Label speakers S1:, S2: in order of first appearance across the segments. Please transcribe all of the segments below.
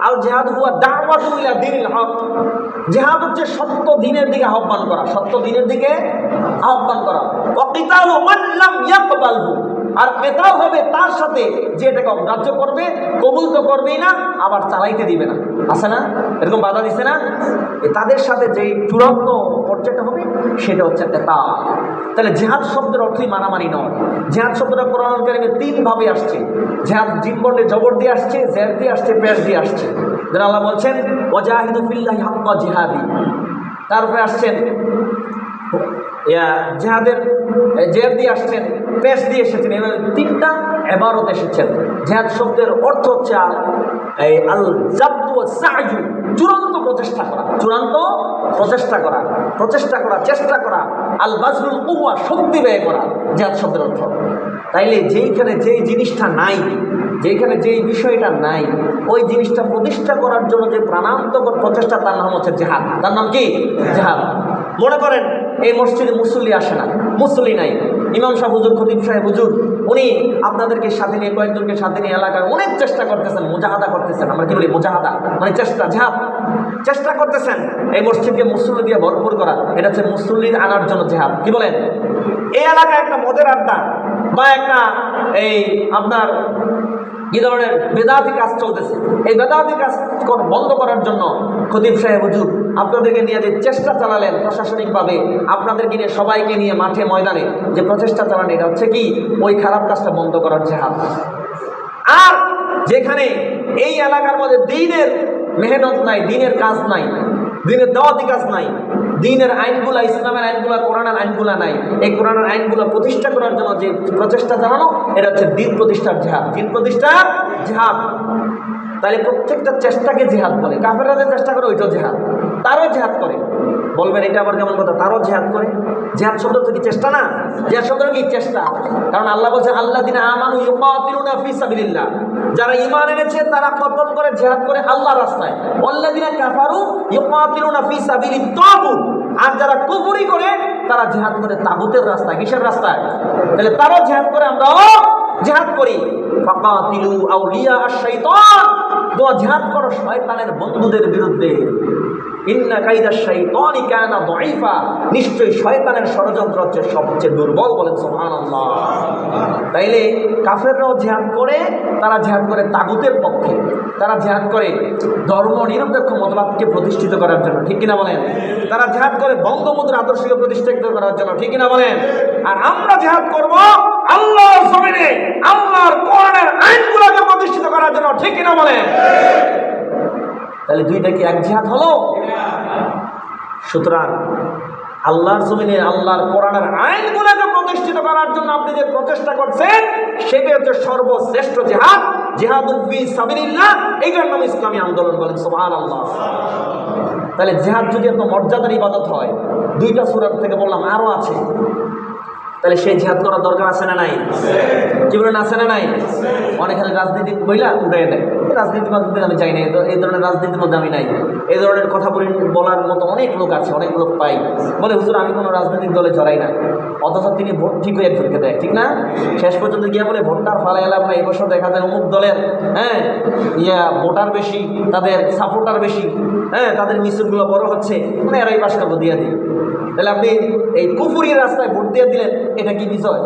S1: আল জেহাদ হুয়া দাওয়াতু ইলা দিনিল হক। জেহাদ হচ্ছে সত্য দিনের দিকে আহ্বান করা, সত্য দিনের দিকে আহ্বান করা। ওয়া কিতালু মান লাম ইয়াকবালহু। আর কেতাল হবে তার সাথে, যে এটাকে অগ্রাহ্য করবে, কবুল তো করবেই না, আবার চালাইতে দিবে না। আছে না? এরকম বাধা দিছে না? তাদের সাথে যে চূড়ান্ত পর্যায়টা হবে, সেটা হচ্ছে কেতাল তাহলে জেহাদ শব্দের অর্থই মারামারি নয়। জেহাদ শব্দটা কোরআন কারিমে তিনভাবে আসছে। জেহাদ জিম বর্ণে জবর দিয়ে আসছে, জের দিয়ে আসছে পেশ দিয়ে আসছে। যেন আল্লাহ বলছেন ওজাহিদু ফিল্লাহি হাক্কা জিহাদি। তারপরে আসছেন জেহাদের জের দিয়ে আসছেন পেশ দিয়ে এসেছেন। এভাবে তিনটা এবারত এসেছেন। জেহাদ শব্দের অর্থ হচ্ছে এই আল চূড়ান্ত প্রচেষ্টা করা, চূড়ান্ত প্রচেষ্টা করা প্রচেষ্টা করা চেষ্টা করা আল বাজরুল কুয়া শক্তি ব্যয় করা জেহাদ শব্দের অর্থ। তাইলে যেইখানে যেই জিনিসটা নাই যেখানে যেই বিষয়টা নাই, ওই জিনিসটা প্রতিষ্ঠা করার জন্য যে প্রাণান্তকর প্রচেষ্টা, তার নাম হচ্ছে জেহাদ। তার নাম কি? জেহাদ। মনে করেন, এই মসজিদে মুসল্লি আসে না, মুসল্লি নাই। ইমাম সাহেব হুজুর, খতিব সাহেব হুজুর, উনি আপনাদেরকে সাথে নিয়ে, কয়েকজনকে সাথে নিয়ে এলাকার অনেক চেষ্টা করতেছেন, মুজাহাদা করতেছেন। আমরা কি বলি মোজাহাদা? মানে চেষ্টা, ঝাঁপ। চেষ্টা করতেছেন এই মসজিদকে মুসল্লি দিয়ে ভরপুর করা। এটা হচ্ছে মুসল্লি আনার জন্য জেহাদ কি বলেন? এই এলাকায় একটা মদের আড্ডা বা একটা এই আপনার কি ধরনের বেদাতি কাজ চলতেছে। এই বেদাতি কাজ বন্ধ করার জন্য খতিব সাহেব হুজুর আপনাদেরকে নিয়ে যে চেষ্টা চালালেন প্রশাসনিকভাবে আপনাদেরকে নিয়ে সবাইকে নিয়ে মাঠে ময়দানে যে প্রচেষ্টা চালান, এটা হচ্ছে কি? ওই খারাপ কাজটা বন্ধ করার জেহাদ। আর যেখানে এই এলাকার মধ্যে দিনের মেহনত নাই, দিনের কাজ নাই, দিনের দাওয়াতি কাজ নাই, দিনের আইনগুলা, ইসলামের আইনগুলা, কোরআনের আইনগুলা নাই, এই কোরআনের আইনগুলা প্রতিষ্ঠা করার জন্য যে প্রচেষ্টা চালানো, এটা হচ্ছে দিন প্রতিষ্ঠার জেহাদ। দিন প্রতিষ্ঠার জেহাদ। তাহলে প্রত্যেকটা চেষ্টাকে জেহাদ বলে। কাফেররা যে চেষ্টা করে, ওইটাও জেহাদ। তারও জেহাদ করে। বলবেন, এটা আবার কেমন কথা? তারও জেহাদ করে। জেহাদ শব্দ কি, চেষ্টা না? জেহাদ শব্দ কি, চেষ্টা। কারণ আল্লাহ বলছে আল্লাহ দিন আমানু যারা ঈমান এনেছে, তারা কতল করে জেহাদ করে আল্লাহ রাস্তায়। আল্লাযিনা কাফারু ইউকাতিলুনা ফি আর যারা কুফরি করে, তারা জেহাদ করে তাগুতের রাস্তায়। কিসের রাস্তায়? তাহলে তারাও জেহাদ করে আমরাও জেহাদ করি। ফাকাতিলু আউলিয়া আশ-শাইতান। দোয়া জেহাদ করো শয়তানের বন্ধুদের বিরুদ্ধে। ইন্না কাইদা শাইতানি কানা দাঈফা। নিশ্চয়ই শয়তানের ষড়যন্ত্র হচ্ছে সবচেয়ে দুর্বল বলেন সুবহানাল্লাহ। তাইলে কাফেররাও জেহাদ করে, তারা জেহাদ করে তাগুতের পক্ষে। তারা জেহাদ করে ধর্ম নিরপেক্ষ মতবাদকে প্রতিষ্ঠিত করার জন্য, ঠিক কিনা বলেন? তারা জেহাদ করে বঙ্গবন্ধুর আদর্শকে প্রতিষ্ঠিত করার জন্য, ঠিক কিনা বলেন? আর আমরা জেহাদ করব আল্লাহর জমিনে, আল্লাহর কোরআনের আইনগুলোকে প্রতিষ্ঠিত করার জন্য ঠিক কিনা বলেন তাহলে দুইটা কি এক জিহাদ হলো? সুতরাং আল্লাহর জমিনে, আল্লাহর কোরআনের আইনগুলোকে প্রতিষ্ঠিত করার জন্য আপনি যে প্রচেষ্টা করছেন, সেটা হচ্ছে সর্বশ্রেষ্ঠ জেহাদ জেহাদুল ফি সাবিলিল্লাহ। এইটার নাম ইসলামী আন্দোলন বলেন সোহান আল্লাহ তাহলে জেহাদ যদি এত মর্যাদার ইবাদত হয়, দুইটা সুরাত থেকে বললাম আরও আছে। তাহলে সেই জেহাদ করার দরকার আছে না নাই? কি বলেন আছে না নাই? অনেক রাজনীতি বইলা উঠে দেয়। রাজনীতি রাজনীতি আমি চাই না এই ধরনের রাজনীতির মধ্যে আমি নাই। এই ধরনের কথা বলি বলার মতো অনেক লোক আছে, অনেক লোক পাই। বলে, হুজুর, আমি কোনো রাজনৈতিক দলে জড়াই না। অথচ তিনি ভোট ঠিক হয়ে একজনকে দেয়, ঠিক না? শেষ পর্যন্ত গিয়ে বলে ভোটটা ফালাই এলাম না। এবছর দেখা যায় অমুক দলের হ্যাঁ ইয়া, ভোটার বেশি, তাদের সাপোর্টার বেশি। হ্যাঁ তাদের মিছিলগুলো বড় হচ্ছে। মানে এরাই পাশ করব, দিয়ে দিই। তাহলে আপনি এই কুফুরির রাস্তায় ভোট দিয়ে দিলেন, এটা কি বিষয়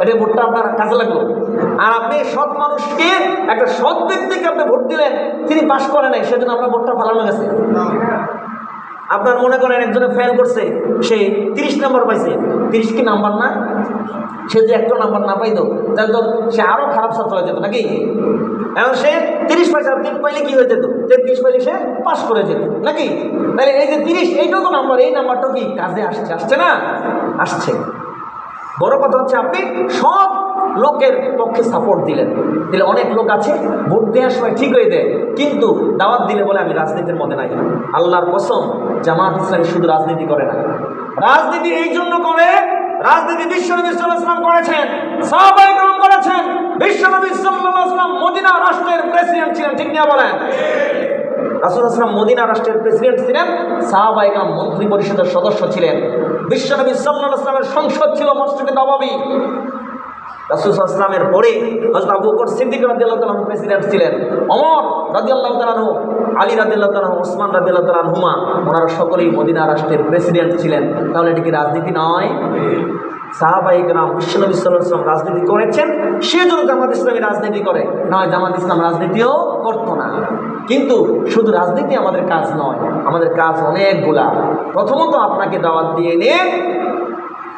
S1: এটা ভোটটা আপনার কাজে লাগল? আর আপনি সৎ মানুষকে, একটা সৎ ব্যক্তিকে আপনি ভোট দিলেন, তিনি পাশ করে নাই, সেজন্য আপনার ভোটটা ফালানো গেছে। আপনার মনে করেন একজনে ফেল করছে, সে তিরিশ নাম্বার পাইছে। তিরিশ কি নাম্বার না? সে যে একটা নাম্বার না পাইতো, তাহলে তো সে আরও খারাপ ছাত্র হয়ে যেত নাকি? এখন সে তিরিশ পয়সা তিন পাইলে কি হয়ে যেত? তেত্রিশ পাইলে সে পাস করে যেত। নাকি? তাহলে এই যে তিরিশ এইটাও তো নাম্বার এই নাম্বারটা কি কাজে আসছে? আসছে না? আসছে। বড় কথা হচ্ছে আপনি সব লোকের পক্ষে সাপোর্ট দিলেন। দিলে অনেক লোক আছে, ভোট দেওয়ার সময় ঠিক হয়ে দেয় কিন্তু দাওয়াত দিলে বলে, আমি রাজনীতির মধ্যে নাই। আল্লাহর কসম, জামাত ইসলামী শুধু রাজনীতি করে না। রাজনীতি এই জন্য করে, রাজনীতি বিশ্বনবী সাল্লাম করেছেন সাহাবাই গ্রহণ করেছেন বিশ্বনবী সাল্লাম মদিনা রাষ্ট্রের প্রেসিডেন্ট ছিলেন, ঠিক নিয়ে বলেন? রাসুল আসলাম মদিনা রাষ্ট্রের প্রেসিডেন্ট ছিলেন সাহাবাইকাম মন্ত্রী পরিষদের সদস্য ছিলেন। বিশ্বনবী সাল্লাহ আসলামের সংসদ ছিল মসজিদে নবাবী। রাসুলামের পরে হজরত আবু বকর সিদ্দিক রাদিয়াল্লাহু তাআলা প্রেসিডেন্ট ছিলেন। অমর রাদিয়াল্লাহু তাআলা আলী রাদিয়াল্লাহু তাআলা ওসমান রাদিয়াল্লাহু তাআলা আনহুমা, ওনারা সকলেই মদিনা রাষ্ট্রের প্রেসিডেন্ট ছিলেন। তাহলে এটা কি রাজনীতি নয়? সাহাবাহিকরাম বিশ্বনবী সাল্লাল্লাহু রাজনীতি করেছেন। সেজন্য জামাত ইসলামী রাজনীতি করে। নয়, জামাত ইসলাম রাজনীতিও করতো না। কিন্তু শুধু রাজনীতি আমাদের কাজ নয়, আমাদের কাজ অনেকগুলা। প্রথমত আপনাকে দাওয়াত দিয়ে নিয়ে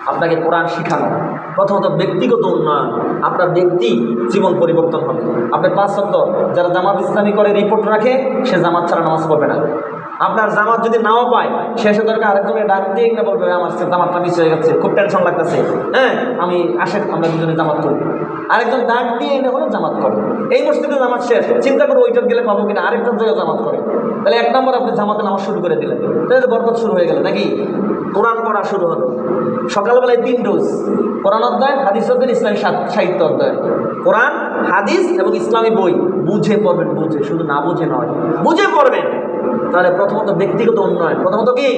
S1: আপনাকে কোরআন শেখানো। প্রথমত ব্যক্তিগত উন্নয়ন। আপনার ব্যক্তি জীবন পরিবর্তন হবে। আপনার পাঁচ শব্দ যারা জামাত ইসলামী করে রিপোর্ট রাখে, সে জামাত ছাড়া নামাজ পড়বে না। আপনার জামাত যদি নাও পায় শেষে দরকার আরেকজনের ডাক দিয়ে না বলবে, আমার জামাতটা মিস হয়ে গেছে, খুব টেনশন লাগতেছে। হ্যাঁ আমি আসেন আমরা দুজনে জামাত করি। আরেকজন ডাক দিয়ে এনে হলো জামাত করে। এই মসজিদে জামাত শেষ। চিন্তা করে ওইটা গেলে পাবো কিনা আরেকটার জায়গায় জামাত করে। তাহলে এক নম্বর আপনি জামাতে নামাজ শুরু করে দিলেন। তাহলে বরকত শুরু হয়ে গেল নাকি? কোরআন পড়া শুরু হলো। সকালবেলায় তিন ডোজ। কোরআন অধ্যয়ন হাদিস অধ্যয়ন, ইসলামী সাহিত্য অধ্যয়ন। কোরআন হাদিস এবং ইসলামী বই বুঝে পড়বেন, বুঝে, শুধু না বুঝে নয়, বুঝে পড়বেন। তাহলে প্রথমত ব্যক্তিগত উন্নয়ন। প্রথমত কি?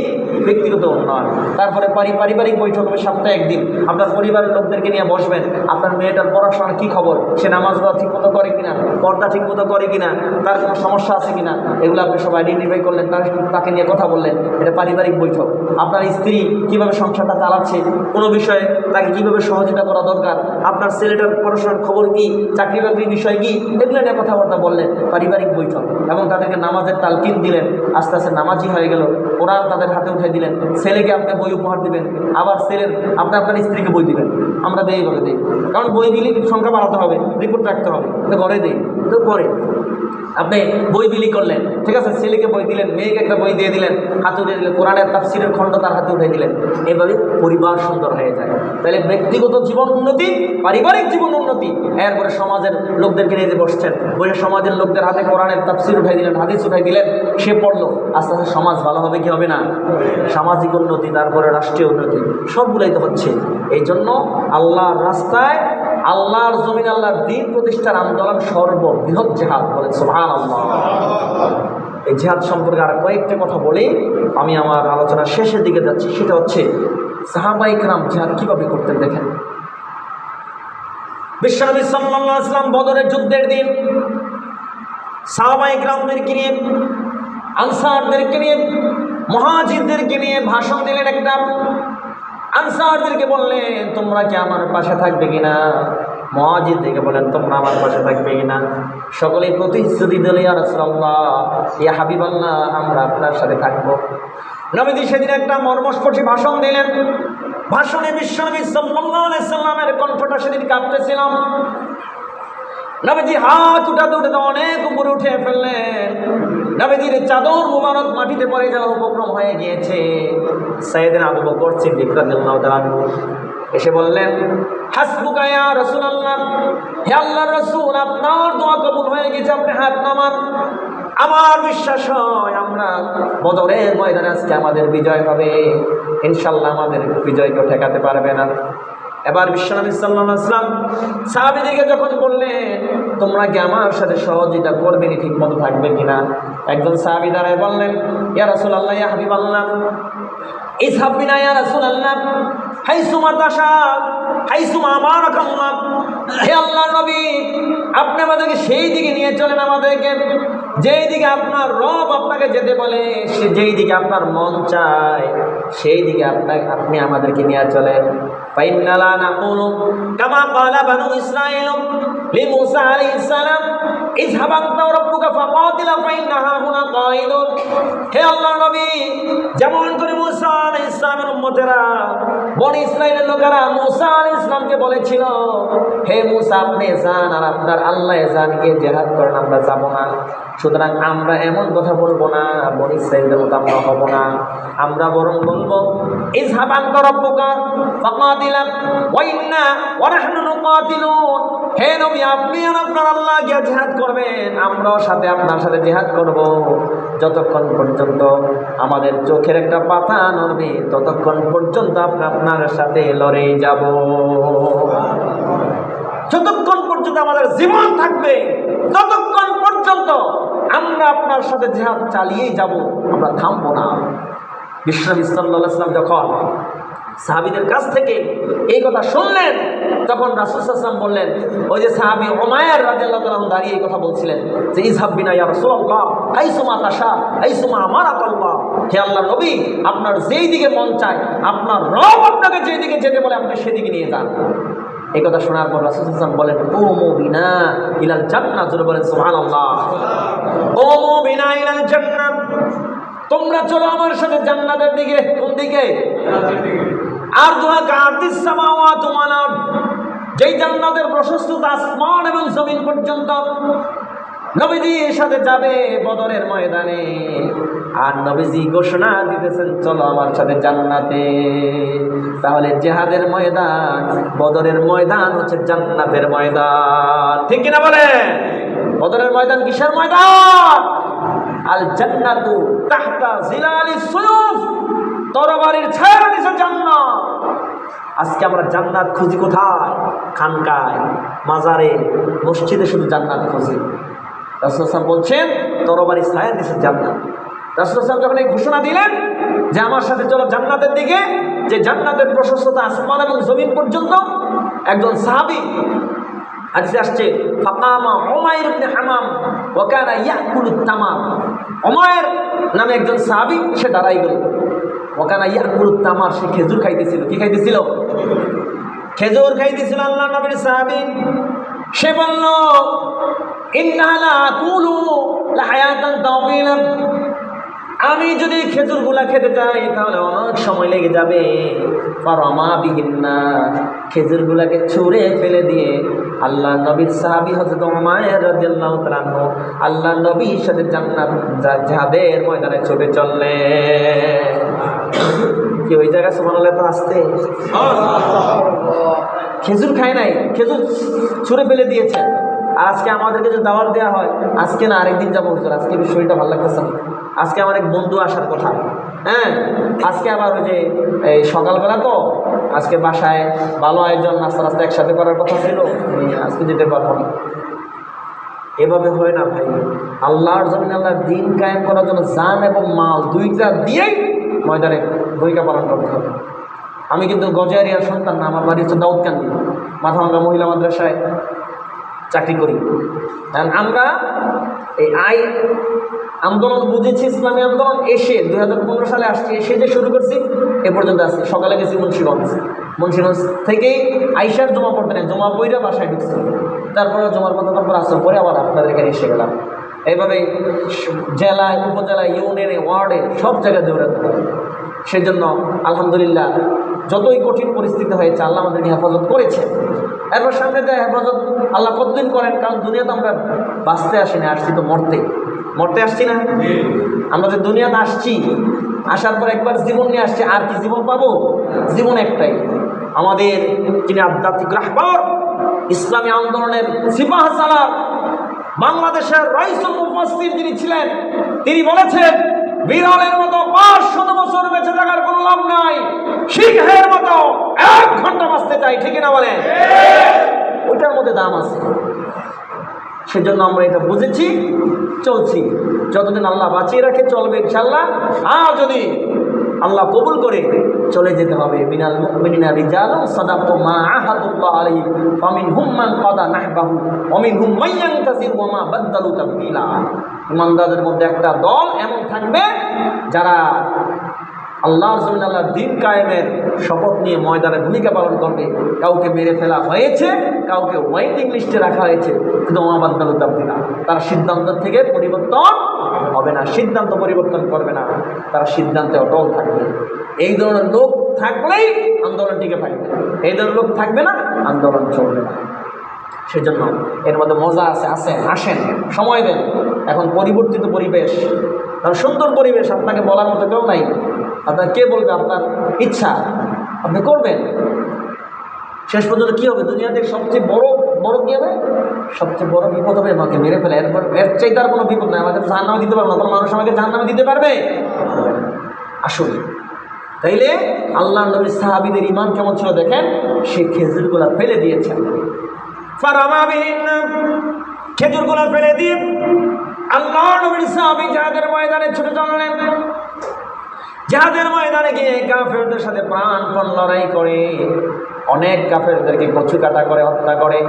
S1: ব্যক্তিগত উন্নয়ন। তারপরে পারিবারিক বৈঠক হবে সপ্তাহে একদিন। আপনার পরিবারের লোকদেরকে নিয়ে বসবেন। আপনার মেয়েটার পড়াশোনার কী খবর? সে নামাজ পড়া ঠিক মতো করে কিনা? পর্দা ঠিক মতো করে কিনা? তার কোনো সমস্যা আছে কিনা? এগুলো আপনি সব আইডেন্টিফাই করলেন, তার তাকে নিয়ে কথা বললেন। এটা পারিবারিক বৈঠক। আপনার স্ত্রী কীভাবে সংসারটা চালাচ্ছে? কোনো বিষয়ে তাকে কীভাবে সহযোগিতা করা দরকার? আপনার ছেলেটার পড়াশোনার খবর কি? চাকরি বাকরির বিষয় কি? এগুলো নিয়ে কথাবার্তা বললেন, পারিবারিক বৈঠক, এবং তাদেরকে নামাজের তালকিন দিলেন, আস্তে আস্তে নামাজি হয়ে গেল, কোরআন তাদের হাতে উঠে দিলেন, ছেলেকে আপনি বই উপহার দিবেন, আবার ছেলের, আপনি আপনার স্ত্রীকে বই দিবেন, আমরা দেই এইভাবে দিই। কারণ বই বিলি সংখ্যা বাড়াতে হবে রিপোর্ট রাখতে হবে, তো ঘরে দিই, তো পরে। আপনি বই বিলি করলেন, ঠিক আছে, ছেলেকে বই দিলেন, মেয়েকে একটা বই দিয়ে দিলেন, হাতে উঠে দিলেন, কোরআনের তাফসিরের খণ্ড তার হাতে উঠে দিলেন, এভাবে পরিবার সুন্দর হয়ে যায়। তাহলে ব্যক্তিগত জীবন উন্নতি, পারিবারিক জীবন উন্নতি। এরপরে সমাজের লোকদেরকে নিয়ে বসছেন বসে সমাজের লোকদের হাতে কোরআনের তাফসির উঠাই দিলেন, হাদিস উঠাই দিলেন, সে পড়ল, আস্তে আস্তে সমাজ ভালো হবে কি হবে না? সামাজিক উন্নতি, তারপরে রাষ্ট্রীয় উন্নতি, সবগুলাই তো হচ্ছে। এই জন্য আল্লাহর রাস্তায়, আল্লাহর জমিন আল্লাহর দিন প্রতিষ্ঠার আন্দোলন সর্ববৃহৎ জেহাদ বলেন সোহান আল্লাহ এই জেহাদ সম্পর্কে আর কয়েকটা কথা বলে, আমি আমার আলোচনার শেষের দিকে যাচ্ছি, সেটা হচ্ছে সাহাবাইকরাম জেহাদ কীভাবে করতেন দেখেন? বিশ্বনবী সাল্লাল্লাহু আলাইহি সাল্লাম বদরের যুদ্ধের দিন সাহাবাইকরামদেরকে নিয়ে, আনসারদেরকে নিয়ে, মহাজিদদেরকে নিয়ে ভাষণ দিলেন একটা। আনসারদেরকে বললেন, তোমরা কি আমার পাশে থাকবে কিনা? মহাজিদ বলেন তোমরা আমার পাশে থাকবে কিনা? সকলে প্রতিশ্রুতি দিল, ইয়া রাসূলুল্লাহ, ইয়া হাবিবাল্লাহ, আমরা আপনার সাথে থাকব। নবীজি সেদিন একটা মর্মস্পর্শী ভাষণ দিলেন। ভাষণে বিশ্বনবী আলাইহি সাল্লামের কণ্ঠটা সেদিন কাঁপতেছিলাম। নবীজি হাত উঠাতে উঠাতে অনেক উপরে উঠে ফেললেন। নবীজির চাদর মুবারক মাটিতে পড়ে যাওয়ার উপক্রম হয়ে গিয়েছে। সাইয়েদিন আবু বকর সিদ্দিক এসে বললেন, হাসবুকা ইয়া রাসূলুল্লাহ, হে আল্লাহর রাসূল, আপনার দোয়া কবুল হয়ে গেছে, আপনি হাত নামান। আমার বিশ্বাস হয় আমরা বদরের ময়দানে আজকে আমাদের বিজয় হবে। ইনশাল্লাহ আমাদের বিজয়কেও ঠেকাতে পারবে না। এবার বিশ্বনবী সাল্লাম সাহাবীদেরকে যখন বললেন, তোমরা কি আমার সাথে সহযোগিতা করবে নি ঠিক মতো থাকবে কিনা? একজন সাহাবী দাঁড়ায় বললেন, ইয়া রাসূলুল্লাহ, ইয়া হাবিবাল্লাহ ইসহাব বিনা ইয়া রাসূলুল্লাহ হাইসুমা তাশা হাইসুমা আমারাকাল্লাহ হে আল্লাহর নবী, আপনি আমাদেরকে সেই দিকে নিয়ে চলেন আমাদেরকে। যেই দিকে আপনার রব আপনাকে যেতে বলে, সে যেই দিকে আপনার মন চায়, সেই দিকে আপনাকে আপনি আমাদেরকে নিয়ে চলেন। ফাইন্নালা নাকুলু কামা ক্বালা বানু ইসরাঈল লিমূসা আলাইহিস সালাম। ওয়া রাব্বুকা ফাকাতিলা ফাইন্নাহা হুনা কাঈদুন হে আল্লাহর নবী, যেমন করে মূসা আলাইহিস সালামের উম্মতেরা, বনি ইসরাইলের লোকেরা মূসা আলাইহিস সালামকে বলেছিল, হে মূসা, আপনি যান আর আপনার আল্লাহ যান গিয়ে জিহাদ করেন, আমরা যাব না। সুতরাং আমরা এমন কথা বলব না, বনি ইসরাইলের মতো আমরা হব না। আমরা বরং বলব, ইযহাব আনতা রাব্বুকা ফাকাতিলা ওয়া ইন্না ওয়া নাহনু নুকাতিলুন হে নবী, আপনি আর আপনার আল্লাহ গিয়ে জিহাদ করবেন। আমরাও সাথে আপনার সাথে জিহাদ করব। যতক্ষণ পর্যন্ত আমাদের চোখের একটা পাতা নড়বে, ততক্ষণ পর্যন্ত আমরা আপনার সাথে লড়ে যাব। যতক্ষণ পর্যন্ত আমাদের জীবন থাকবে, ততক্ষণ পর্যন্ত আমরা আপনার সাথে জেহাদ চালিয়েই যাব, আমরা থামবো না। বিশ্বনবী সাল্লাহ যখন সাহাবিদের কাছ থেকে এই কথা শুনলেন, তখন রাসুসাল্লাম বললেন, ওই যে সাহাবি ওমায়ের রাজিয়াল্লাহ দাঁড়িয়ে এই কথা বলছিলেন যে ইসহাব বিনা রাসূলুল্লাহ হাইসুমা তাশা হাইসুমা আমারাত আল্লাহ। হে আল্লাহ নবী, আপনার যেই দিকে মন চায়, আপনার রব আপনাকে যেই দিকে যেতে বলে আপনি সেদিকে নিয়ে যান। এই কথা শোনার পর রাসুসাল্লাম বলেন ও বিনা ইলাল জান্নাত জোরে বলেন, সুবহানাল্লাহ ও বিনা ইলাল জান্নাত তোমরা চলো আমার সাথে জান্নাতের দিকে, কোন দিকে? আর দোয়া কার্দিস সামাওয়া তোমার যেই জান্নাতের প্রশস্ততা আসমান এবং জমিন পর্যন্ত নবীজি এর সাথে যাবে বদরের ময়দানে। আর নবীজি ঘোষণা দিতেছেন, চলো আমার সাথে জান্নাতে। তাহলে জেহাদের ময়দান, বদরের ময়দান হচ্ছে জান্নাতের ময়দান। ঠিক কিনা বলে বদরের ময়দান কিসের ময়দান? আল জান্নাতু তাহতা জিলালি সুয়ুফ, তরবারির ছায়ার নিচে জান্নাত। আজকে আমরা জান্নাত খুঁজি কোথায়? খানকায়, মাজারে, মসজিদে শুধু জান্নাত খুঁজি। রাসুলাম বলছেন তরবারি ছায়ার নিচে জান্নাত। রাসুলাম যখন এই ঘোষণা দিলেন যে আমার সাথে চলো জান্নাতের দিকে, যে জান্নাতের প্রশস্ততা আসমান এবং জমিন পর্যন্ত, একজন সাহাবি আজকে আসছে, ফাকামা ওমায়ের ইবনে হামাম ওয়াকানা ইয়াকুলুত তামাম। ওমায়ের নামে একজন সাহাবি, সে দাঁড়াই গেল। ওকানা ইয়াকুলুত তামার সে খেজুর খাইতেছিল। কি খাইতেছিল? খেজুর খাইতেছিল আল্লাহ নবীর সাহাবি। সে বলল ইন্নালা কুলু লাহায়াতান তাওবিলান আমি যদি খেজুরগুলা খেতে চাই, তাহলে অনেক সময় লেগে যাবে। পারমা বিহিন্না খেজুরগুলাকে ছুঁড়ে ফেলে দিয়ে আল্লাহ নবীর সাহাবি হজরত মায়ের আল্লাহ নবীর সাথে জান্নাত যাদের ময়দানে ছুটে চললে কি ওই জায়গায় সুবহানাল্লাহ তো আসতে খেজুর খায় নাই? খেজুর ছুঁড়ে ফেলে দিয়েছে। আর আজকে আমাদেরকে যে দাওয়াত দেওয়া হয়, আজকে না, আরেকদিন যাব আজকে শরীরটা ভালো লাগতেছে না। আজকে আমার এক বন্ধু আসার কথা। হ্যাঁ? আজকে আবার ওই যে, এই সকালবেলা তো, আজকে বাসায় ভালো আয়োজন নাস্তা রাস্তা একসাথে করার কথা ছিল আজকে যেতে পারব না। এভাবে হয় না ভাই। আল্লাহর জমিন আল্লাহর দিন কায়েম করার জন্য জান এবং মাল দুইটা দিয়েই ময়দানে ভূমিকা পালন করতে হবে। আমি কিন্তু গজারিয়ার সন্তান না, আমার বাড়ি হচ্ছে দাউদকান্দি, মাথাভাঙ্গা মহিলা মাদ্রাসায় চাকরি করি। কারণ আমরা এই আই আন্দোলন বুঝেছি, ইসলামী আন্দোলন এসে দুই হাজার পনেরো সালে আসছি, এসে যে শুরু করছি, এ পর্যন্ত আসছি সকালে গেছি মুন্সিগঞ্জ। মুন্সিগঞ্জ থেকেই আইসার জমা পড়তে নেই, জমা পইরা বাসায় ঢুকছি। তারপরে জমার পর তারপর আসর পরে আবার আপনাদের এখানে এসে গেলাম। এইভাবে জেলায়, উপজেলায়, ইউনিয়নে, ওয়ার্ডে সব জায়গায় দৌড়াতে হবে সেজন্য আলহামদুলিল্লাহ যতই কঠিন পরিস্থিতি হয়েছে, আল্লাহ আমাদেরকে হেফাজত করেছে। এরপর সামনে দেয় হেফাজত আল্লাহ কতদিন করেন? কারণ দুনিয়াতে আমরা বাঁচতে আসিনি, আসছি তো মরতে মরতে আসছি না? আমরা যে দুনিয়াতে আসছি আসার পর একবার জীবন নিয়ে আসছি আর কি জীবন পাবো? জীবন একটাই। আমাদের যিনি আধ্যাত্মিক রাহবার ইসলামী আন্দোলনের সিপাহ সালার বাংলাদেশের রইসুল মুফাসসির যিনি ছিলেন তিনি বলেছেন বিড়ালের মতো পাঁচশত বছর বেঁচে থাকার কোনো লাভ নাই। সিংহের মতো এক ঘণ্টা বাঁচতে চাই ঠিক না বলেন? ওইটার মধ্যে দাম আছে। সেজন্য আমরা এটা বুঝেছি, চলছি। যতদিন আল্লাহ বাঁচিয়ে রাখে, চলবে ইনশাল্লাহ আর যদি আল্লাহ কবুল করে, চলে যেতে হবে। মিনাল মুমিনিনা রিজালু সাদাকু মা আহাদুল্লাহ আলাইহি ফামিন হুম মান কাদা নাহবাহু ওমিন হুম মাইয়ান তাসির ওয়া মা বাদদালু তাবদীলা। ইমানদারদের মধ্যে একটা দল এমন থাকবে, যারা আল্লাহর জমিন আল্লাহর দিন কায়েমের শপথ নিয়ে ময়দানে ভূমিকা পালন করবে। কাউকে মেরে ফেলা হয়েছে, কাউকে ওয়েটিং লিস্টে রাখা হয়েছে, কিন্তু মহাবাদ্দাল তাবদিনা তারা সিদ্ধান্ত থেকে পরিবর্তন হবে না, সিদ্ধান্ত পরিবর্তন করবে না। তারা সিদ্ধান্তে অটল থাকবে। এই ধরনের লোক থাকলেই আন্দোলন টিকে থাকবে। এই ধরনের লোক থাকবে না, আন্দোলন চলবে না। সেজন্য এর মধ্যে মজা আছে, আসেন আসেন, সময় দেন। এখন পরিবর্তিত পরিবেশ, সুন্দর পরিবেশ, আপনাকে বলার মতো কেউ নাই। আপনার কে বলবে? আপনার ইচ্ছা। আপনি করবেন। শেষ পর্যন্ত কী হবে? দুনিয়াতে সবচেয়ে বড় বড় কী হবে? সবচেয়ে বড় বিপদ হবে আমাকে মেরে ফেলে। এরপর এর চাইতে আর কোনো বিপদ নাই। আমাকে জাহান নামে দিতে পারবে না। কোনো মানুষ আমাকে জাহান নামে দিতে পারবে? আসলে তাইলে আল্লাহ নবী সাহাবিদের ইমান কেমন ছিল দেখেন? সে খেজুরগুলা ফেলে দিয়েছেন খেজুরগুলো ফেলে দিয়ে আল্লাহ নবীর সাহাবী যাদের ময়দানে ছুটে চললেন যাদের ময়দানে গিয়ে কাফেরদের সাথে প্রাণপণ লড়াই করে। অনেক কাফেরদেরকে কচু কাটা করে হত্যা করে।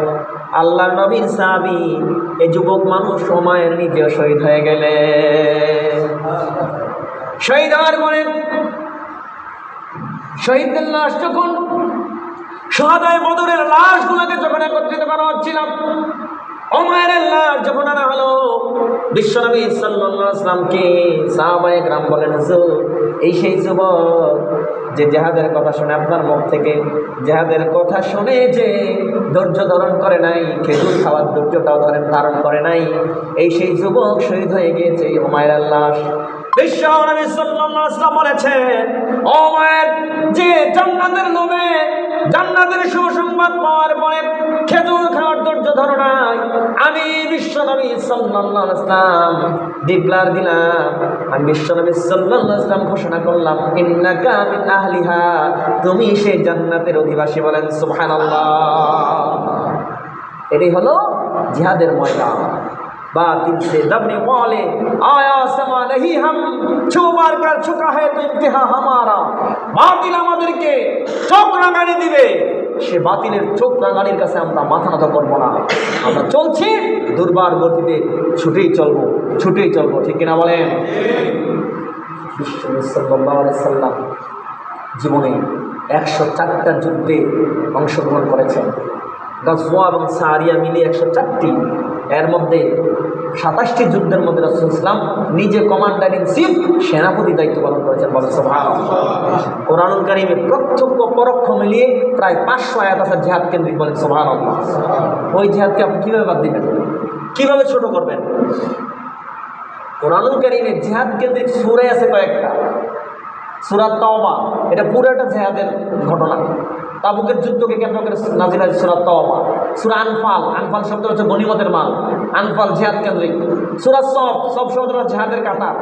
S1: আল্লাহ নবীর সাবি এই যুবক মানুষ সময়ের নিজেও শহীদ হয়ে গেলে। শহীদ হওয়ার পরে শহীদদের লাশ যখন সহাদায় বদরের লাশগুলোকে যখন একত্রিত করা হচ্ছিল ওমায়ের লাশ যখন আনা হলো বিশ্বনবী সাল্লামকে সাহাবায়ে গ্রাম বলেন হুজুর, এই সেই যুবক যে জেহাদের কথা শুনে আপনার মুখ থেকে জেহাদের কথা শুনে যে ধৈর্য ধারণ করে নাই, খেজুর খাওয়ার ধৈর্যটাও ধরেন ধারণ করে নাই, এই সেই যুবক শহীদ হয়ে গিয়েছে ওমায়ের লাশ বিশ্ব আলাইহি বলেছেন, ও মায়ের যে জান্নাতের লোভে জান্নাতের সুসংবাদ পাওয়ার পরে খেজুর খাওয়ার ধৈর্য ধরো নাই। আমি বিশ্ব নবী সাল্লাল্লাহু আলাইহি ডিক্লার দিলাম। আমি বিশ্ব নবী সাল্লাল্লাহু আলাইহি ওয়াসাল্লাম ঘোষণা করলাম, ইন্নাকা মিন আহলিহা। তুমি সেই জান্নাতের অধিবাসী বলেন, সুবহানাল্লাহ। এটাই হলো জিহাদের ময়দান। बातिल से दबने वाले आया समा नहीं हम छू मार कर चुका है तो इम्तिहा हमारा বাতিল আমাদেরকে চোখ রাঙানি দিবে সে বাতিলের চোখ রাঙানির কাছে আমরা মাথা নত করবো না আমরা চলছি দুর্বার গতিতে ছুটেই চলবো ছুটেই চলবো ঠিক কিনা বলেন বিশ্ব সাল্লাহ সাল্লাম জীবনে একশো চারটা যুদ্ধে অংশগ্রহণ করেছেন গাজওয়া এবং সারিয়া মিলিয়ে একশো চারটি এর মধ্যে সাতাশটি যুদ্ধের মধ্যে রসুল ইসলাম নিজে কমান্ডার ইন চিফ সেনাপতি দায়িত্ব পালন করেছেন কোরআনুল কারিমে প্রত্যক্ষ পরোক্ষ মিলিয়ে প্রায় পাঁচশো আয়াত আছে জেহাদ কেন্দ্রিক বলেন সোহান ওই জেহাদকে আপনি কীভাবে বাদ দিবেন? কীভাবে ছোট করবেন? কোরআনুল কারিমে জেহাদ কেন্দ্রিক সুরে আছে কয়েকটা। সুরাত তাওবা, এটা পুরো একটা জেহাদের ঘটনা। তাবুকের যুদ্ধকে কেন্দ্র করে হয় সুরাত তাওবা। সুরা আনফাল আনফাল শব্দ হচ্ছে গনিমতের মাল, আনফাল জিহাদ কেন্দ্রিক। সুরা সব সব শব্দ হচ্ছে জেহাদের কাতার।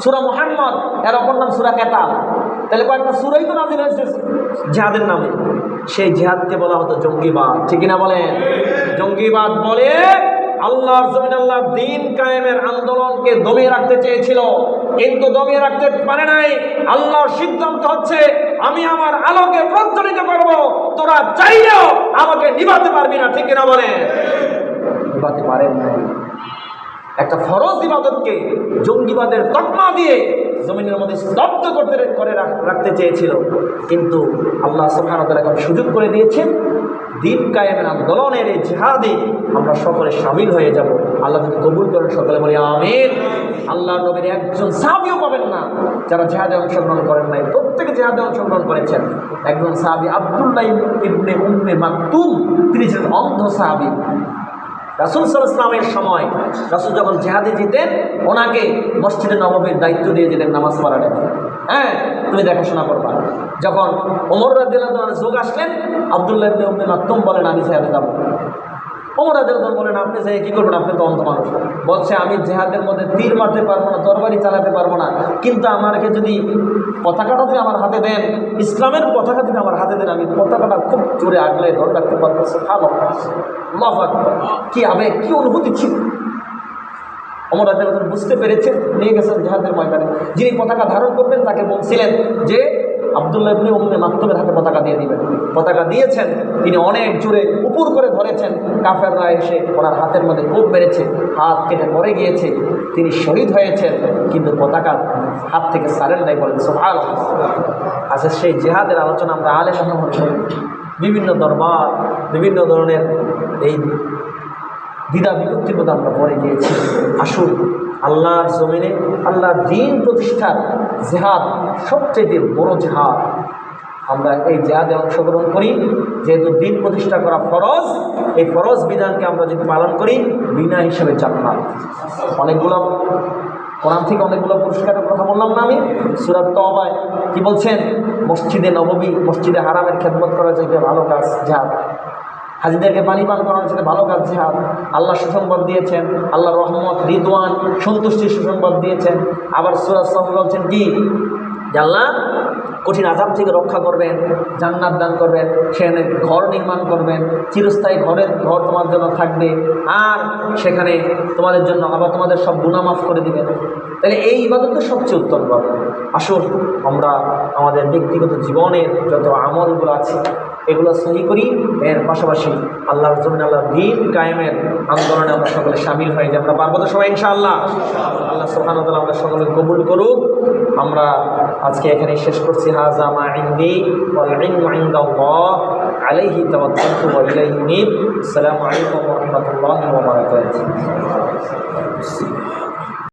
S1: সুরা মোহাম্মদ, এর অপর নাম সুরা কেতাল। তাহলে কয়েকটা সুরাই তো নাজির হয়েছে জেহাদের নামে। সেই জেহাদকে বলা হতো জঙ্গিবাদ। ঠিক না বলেন? জঙ্গিবাদ বলে আল্লাহর জমিন, আল্লাহর দিন কায়েমের আন্দোলনকে দমিয়ে রাখতে চেয়েছিল। কিন্তু দমিয়ে রাখতে পারে নাই। আল্লাহর সিদ্ধান্ত হচ্ছে, আমি আমার আলোকে প্রজ্বলিত করব। তোরা চাইলেও আমাকে নিভাতে পারবি না, ঠিক না বলে নিভাতে পারেন নাই। একটা ফরজ ইবাদতকে জঙ্গিবাদের তকমা দিয়ে জমিনের মধ্যে স্তব্ধ করতে, করে রাখতে চেয়েছিল। কিন্তু আল্লাহ সুবহানাহু এখন সুযোগ করে দিয়েছেন। দিন কায়েমের আন্দোলনের এই জেহাদে আমরা সকলে সামিল হয়ে যাব। আল্লাহ যদি কবুল করেন সকলে বলি, আমিন। আল্লাহ নবীর একজন সাহাবিও পাবেন না যারা জেহাদে অংশগ্রহণ করেন নাই। প্রত্যেকে জেহাদে অংশগ্রহণ করেছেন। একজন সাহাবি আবদুল্লাহ ইবনে উম্মে মাকতুম, তিনি ছিলেন অন্ধ সাহাবি। রাসুল সাল্লামের সময় রাসুল যখন জেহাদে যেতেন, ওনাকে মসজিদে নবমীর দায়িত্ব দিয়ে যেতেন নামাজ পড়ার। হ্যাঁ তুমি দেখাশোনা করবা। যখন ওমর রাদিল্লাহ যোগ আসলেন, আবদুল্লাহ ইবনে উম্মে বলেন, আমি জেহাদে যাব। ওমর রাদিল্লাহ বলেন, আপনি যে কী করবেন? আপনি তো অন্ধ মানুষ। বলছে, আমি জেহাদের মধ্যে তীর মারতে পারব না, তরবারি চালাতে পারব না। কিন্তু আমাকে যদি পতাকাটা যদি আমার হাতে দেন, ইসলামের পতাকা যদি আমার হাতে দেন, আমি পতাকাটা খুব জোরে আগলে ধরে রাখতে পারব। ভালো। কি আবেগ, কি অনুভূতি ছিল? অমর রাজ্য বুঝতে পেরেছেন, নিয়ে গেছেন জাহাদের ময়দানে। যিনি পতাকা ধারণ করবেন, তাকে বলছিলেন যে আবদুল্লাহ ইবনে উম্মে মাকতুমের হাতে পতাকা দিয়ে দিবেন। পতাকা দিয়েছেন, তিনি অনেক জোরে উপর করে ধরেছেন। কাফেররা এসে ওনার হাতের মধ্যে কোপ মেরেছে, হাত কেটে পড়ে গিয়েছে। তিনি শহীদ হয়েছেন, কিন্তু পতাকা হাত থেকে সারেন নাই বলেন সোহাল আচ্ছা সেই জেহাদের আলোচনা আমরা আলে বিভিন্ন দরবার, বিভিন্ন ধরনের এই দ্বিধা বিভক্তির মধ্যে আমরা পড়ে গিয়েছি। আসুন, আল্লাহর জমিনে আল্লাহর দিন প্রতিষ্ঠার জেহাদ, সবচেয়ে বড় জেহাদ। আমরা এই জেহাদে অংশগ্রহণ করি। যেহেতু দিন প্রতিষ্ঠা করা ফরজ, এই ফরজ বিধানকে আমরা যদি পালন করি, বিনা হিসাবে জান্নাত। অনেকগুলো, কোরআন থেকে অনেকগুলো পুরস্কারের কথা বললাম না আমি। সুরাত তবায় কি বলছেন? মসজিদে নবমী মসজিদে হারামের খেদমত করা যাইতে ভালো কাজ, জেহাদ। হাজিদেরকে পানি পান করানোর সাথে ভালো কাজ, জেহাদ। আল্লাহ সুসংবাদ দিয়েছেন আল্লাহ রহমত, রিদওয়ান, সন্তুষ্টির সুসংবাদ দিয়েছেন। আবার সুরাজ বলছেন কি? আল্লাহ কঠিন আজাব থেকে রক্ষা করবেন, জান্নাত দান করবেন, সেখানে ঘর নির্মাণ করবেন, চিরস্থায়ী ঘরের ঘর তোমার জন্য থাকবে, আর সেখানে তোমাদের জন্য আবার তোমাদের সব গুণামাফ করে দিবেন। তাহলে এই ইবাদত সবচেয়ে উত্তম আসুন, আমরা আমাদের ব্যক্তিগত জীবনের যত আমলগুলো আছে এগুলো সহি করি। এর পাশাপাশি আল্লাহর জন্য আল্লাহ দিন কায়েমের আন্দোলনে আমরা সকলে সামিল হয়ে যাই আমরা পারব তো সবাই, ইনশাআল্লাহ। আল্লাহ সোহান আমরা সকলে কবুল করুক। আমরা আজকে এখানে শেষ করছি। হাজা মা ইন্দি আলাইহি তাওয়াক্কালতু আসসালামু আলাইকুম ওয়া